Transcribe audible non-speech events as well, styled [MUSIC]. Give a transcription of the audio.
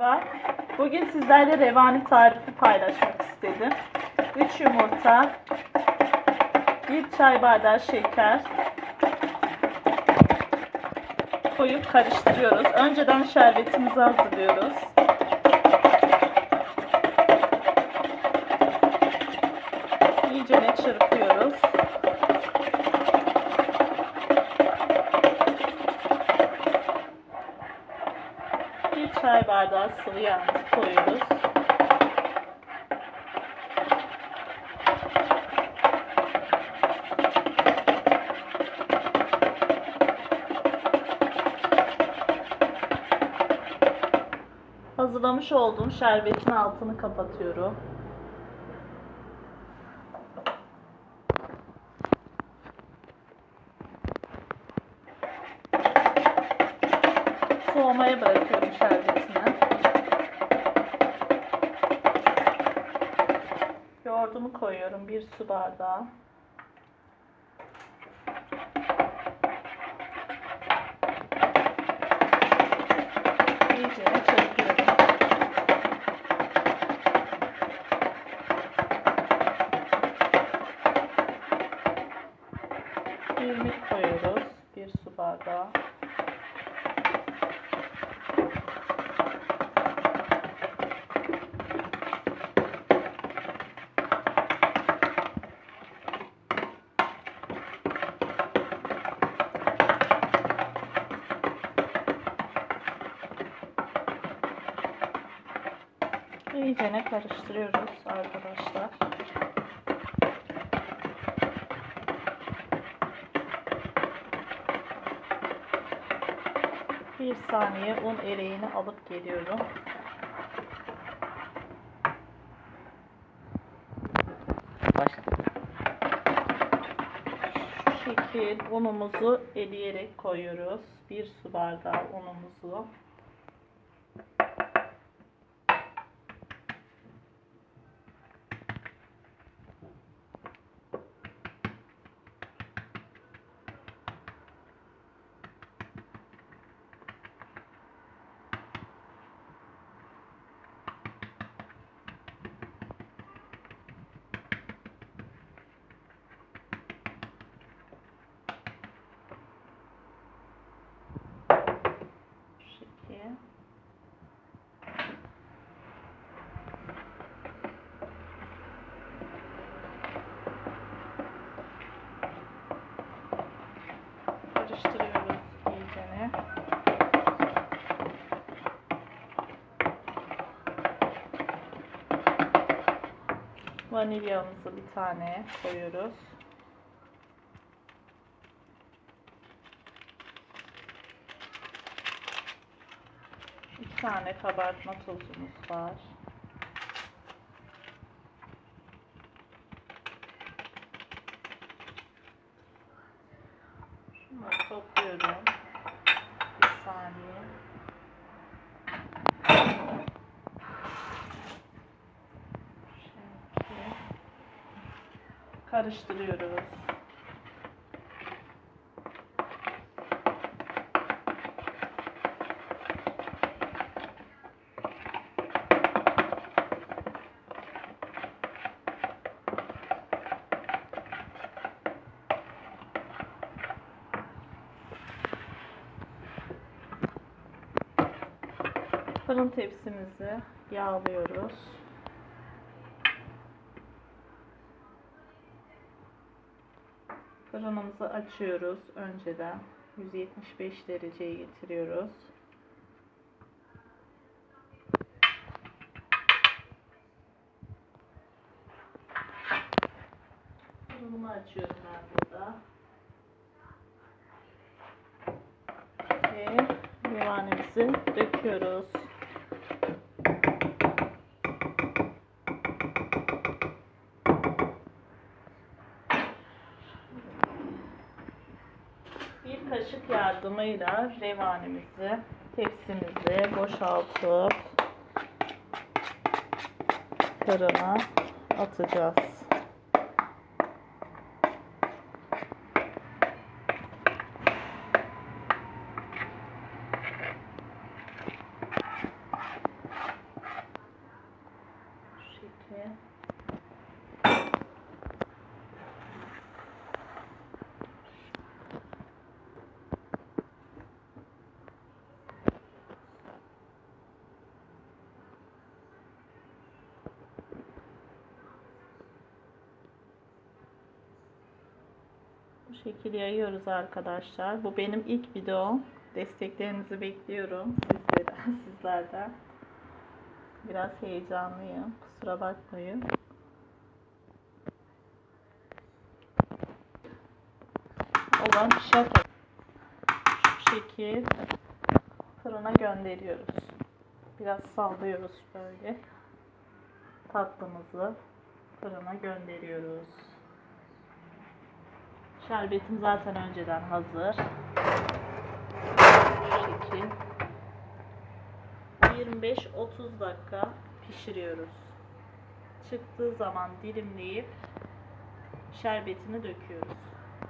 Merhaba. Bugün sizlerle revani tarifi paylaşmak istedim. 3 yumurta, 1 çay bardağı şeker koyup karıştırıyoruz. Önceden şerbetimizi hazırlıyoruz. İyice ne çırpıyoruz. Bir çay bardağı sıvı yağımızı koyuyoruz. Hazırlamış olduğum şerbetin altını kapatıyorum. Soğumaya bırakıyorum şerbetini. Yoğurdumu koyuyorum bir su bardağı. İyice koyuyoruz. Bir su bardağı. İyice ne karıştırıyoruz arkadaşlar. Bir saniye un eleğini alıp geliyorum. Başla. Şu şekil unumuzu eleyerek koyuyoruz. Bir su bardağı unumuzu. Şu şekil. Karıştırıyoruz iyicene. Vanilyamızı bir tane koyuyoruz. İki tane kabartma tozumuz var. Topluyorum. Bir saniye. Şöyle. Karıştırıyoruz. Fırın tepsimizi yağlıyoruz. Fırınımızı açıyoruz önceden. 175 dereceye getiriyoruz. Fırınımı açıyorum ben burada. Ve revanemizi döküyoruz. Bir kaşık yardımıyla revanemizi tepsimize boşaltıp fırına atacağız. Bu şekilde yayıyoruz arkadaşlar. Bu benim ilk videom. Desteklerinizi bekliyorum sizlerden. [LAUGHS] sizlerden. Biraz heyecanlıyım. Kusura bakmayın. Olan şaka. Şu şekil fırına gönderiyoruz. Biraz sallıyoruz böyle. Tatlımızı fırına gönderiyoruz. Şerbetim zaten önceden hazır. Şu şekil. 25-30 dakika pişiriyoruz. Çıktığı zaman dilimleyip şerbetini döküyoruz.